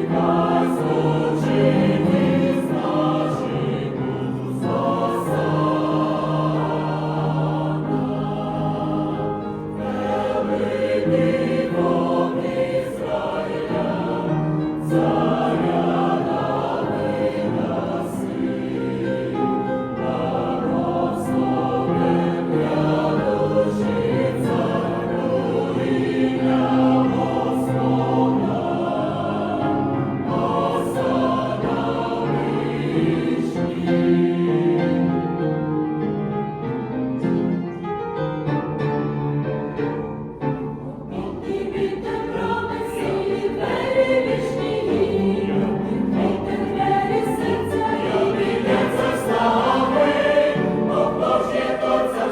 Amen. Lord.